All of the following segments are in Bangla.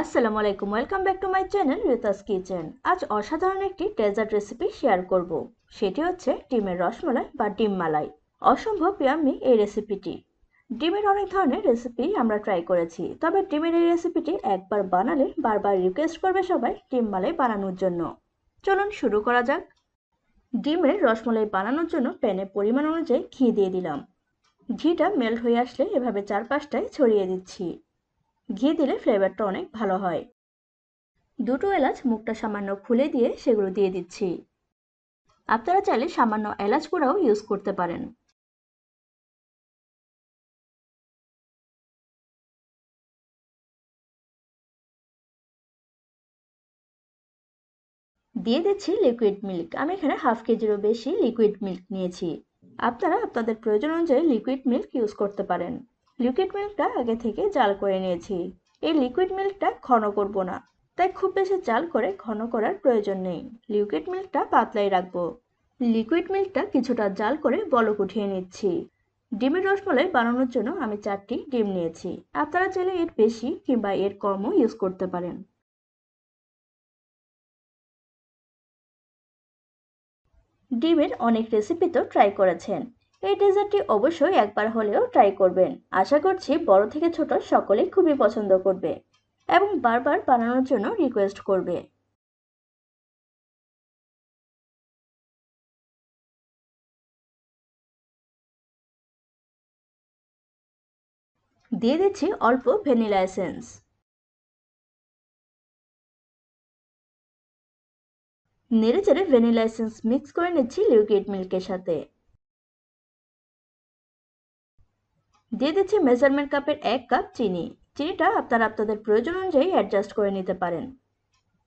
আসসালামু আলাইকুম welcome back to my channel Rita's kitchen আজ অসাধারণ একটি ডেজার্ট রেসিপি শেয়ার করব। সেটি হচ্ছে ডিমের রসমালাই বা ডিম মালাই। অসম্ভব ইয়াম্মি এই রেসিপিটি ডিমের অনেক ধরনের রেসিপি আমরা ট্রাই করেছি, তবে ডিমের এই রেসিপিটি একবার বানালে বারবার রিকোয়েস্ট করবে সবাই ডিম মালাই বানানোর জন্য। চলুন শুরু করা যাক। ডিমের রসমালাই বানানোর জন্য প্যানে পরিমাণ অনুযায়ী ঘি দিয়ে দিলাম। ঘিটা মেল্ট হয়ে আসলে এভাবে চারপাশটায় ছড়িয়ে দিচ্ছি। ঘি দিলে ফ্লেভারটা অনেক ভালো হয়। দুটো এলাচ মুখটা সামান্য খুলে দিয়ে সেগুলো দিয়ে দিচ্ছি। আপনারা চাইলে সামান্য এলাচ গুঁড়াও ইউজ করতে পারেন। দিয়ে দিচ্ছি লিকুইড মিল্ক আমি এখানে হাফ কেজিরও বেশি লিকুইড মিল্ক নিয়েছি। আপনারা আপনাদের প্রয়োজন অনুযায়ী লিকুইড মিল্ক ইউজ করতে পারেন। লিকুইড মিল্কটা আগে থেকে জাল করে নিয়েছি। এই লিকুইড মিল্কটা ঘন করব না, তাই খুব বেশি জাল করে ঘন করার প্রয়োজন নেই। লিকুইড মিল্কটা পাতলাই রাখব। লিকুইড মিল্কটা কিছুটা জাল করে বলক উঠিয়ে নিচ্ছি। ডিমের রসমালাই বানানোর জন্য আমি চারটি ডিম নিয়েছি। আপনারা চাইলে এর বেশি কিংবা এর কমও ইউজ করতে পারেন। ডিমের অনেক রেসিপি তো ট্রাই করেছেন। এই ডেজার্টটি অবশ্যই একবার হলেও ট্রাই করবেন। আশা করছি বড় থেকে ছোট সকলেই খুবই পছন্দ করবে এবং বারবার বানানোর জন্য রিকোয়েস্ট করবে। দিয়ে দিচ্ছি অল্প ভ্যানিলা এসেন্স। নেড়ে চেড়ে ভ্যানিলা এসেন্স মিক্স করে নিচ্ছি লিকুইড মিল্কের সাথে। দিয়ে দিচ্ছি মেজারমেন্ট কাপের এক কাপ চিনি। চিনিটা আপনারা আপনাদের প্রয়োজন অনুযায়ী অ্যাডজাস্ট করে নিতে পারেন।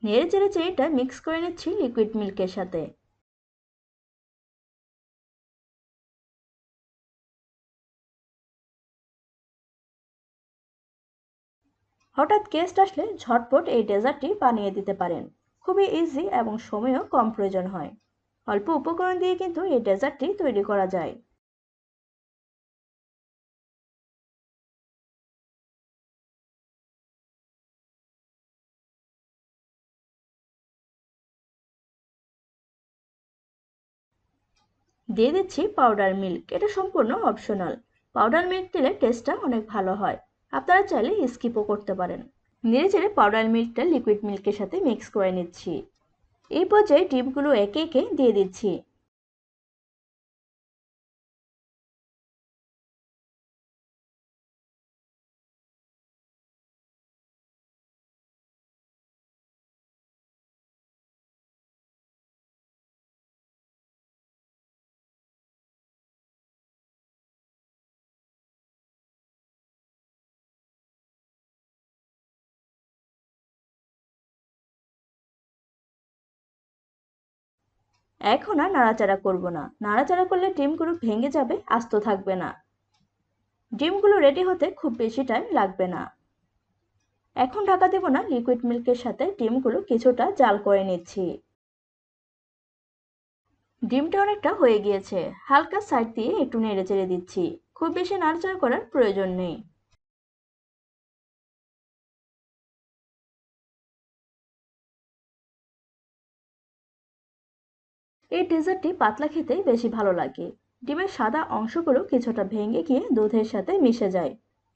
নেড়ে চেড়ে চিনিটা মিক্স করে নিচ্ছি লিকুইড মিল্কের সাথে। হঠাৎ গেস্ট আসলে ঝটপট এই ডেজার্টটি বানিয়ে দিতে পারেন। খুবই ইজি এবং সময়ও কম প্রয়োজন হয়। অল্প উপকরণ দিয়ে কিন্তু এই ডেজার্টটি তৈরি করা যায়। দিয়ে দিচ্ছি পাউডার মিল্ক এটা সম্পূর্ণ অপশনাল পাউডার মিল্ক দিলে টেস্টটা অনেক ভালো হয়। আপনারা চাইলে স্কিপও করতে পারেন। নেড়ে চেড়ে পাউডার মিল্কটা লিকুইড মিল্কের সাথে মিক্স করে নিচ্ছি। এই পর্যায়ে ডিমগুলো একে একে দিয়ে দিচ্ছি। এখন আর নাড়াচাড়া করব না। নাড়াচাড়া করলে ডিমগুলো ভেঙে যাবে, আস্ত থাকবে না। ডিমগুলো রেডি হতে খুব বেশি টাইম লাগবে না। এখন ঢাকা দেব না লিকুইড মিল্কের সাথে ডিমগুলো কিছুটা জাল করে নিচ্ছি। ডিমটা অনেকটা হয়ে গিয়েছে। হালকা সাইড দিয়ে একটু নেড়ে চেড়ে দিচ্ছি। খুব বেশি নাড়াচাড়া করার প্রয়োজন নেই। এই ডেজার্টটি পাতলা খেতেই বেশি ভালো লাগে। ডিমের সাদা অংশগুলো কিছুটা ভেঙে গিয়ে দুধের সাথে মিশে যায়।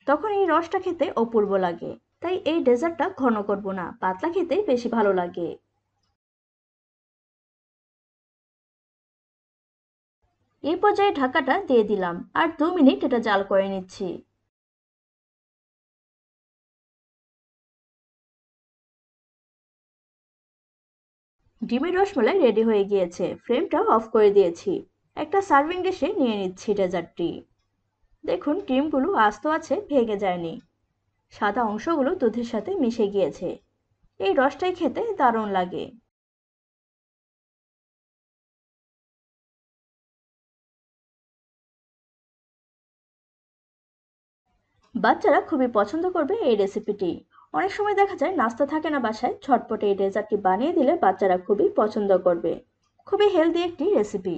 তখন এই রসটা খেতে অপূর্ব লাগে। তাই এই ডেজার্টটা ঘন করব না, পাতলা খেতেই বেশি ভালো লাগে। এই পর্যায়ে ঢাকাটা দিয়ে দিলাম, আর দু মিনিট এটা জাল করে নিচ্ছি। ডিমের রসমালাই রেডি হয়ে গিয়েছে। ফ্লেমটা অফ করে দিয়েছি। একটা সার্ভিং ডিশে নিয়ে নিচ্ছি ডেজার্টটি। দেখুন ডিমগুলো আস্ত আছে, ভেঙে যায়নি। সাদা অংশগুলো দুধের সাথে মিশে গিয়েছে। এই রসটাই খেতে দারুণ লাগে। বাচ্চারা খুবই পছন্দ করবে এই রেসিপিটি। অনেক সময় দেখা যায় নাস্তা থাকে না বাসায়, ছটপটে এই ডেজার্টটি বানিয়ে দিলে বাচ্চারা খুবই পছন্দ করবে। খুবই হেলদি একটি রেসিপি।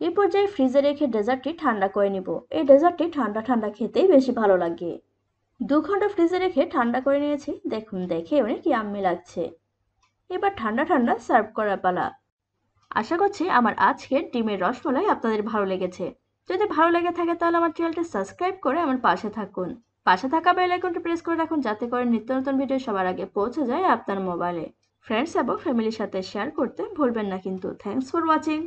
এ পর্যায়ে ফ্রিজে রেখে ডেজার্টটি ঠান্ডা করে নিব। এই ডেজার্টটি ঠান্ডা ঠান্ডা খেতেই বেশি ভালো লাগে। দু ঘণ্টা ফ্রিজে রেখে ঠান্ডা করে নিয়েছি। দেখুন, দেখে অনেক আম্মি লাগছে। এবার ঠান্ডা ঠান্ডা সার্ভ করার পালা। আশা করছি আমার আজকের ডিমের রসমালাই আপনাদের ভালো লেগেছে। যদি ভালো লেগে থাকে তাহলে আমার চ্যানেলটি সাবস্ক্রাইব করে আমার পাশে থাকুন। পাশে থাকা বেল আইকনটি প্রেস করে রাখুন যাতে করে নিত্য নতুন ভিডিও সবার আগে পৌঁছে যায় আপনার মোবাইলে। ফ্রেন্ডস এবং ফ্যামিলির সাথে শেয়ার করতে ভুলবেন না কিন্তু। Thanks for watching.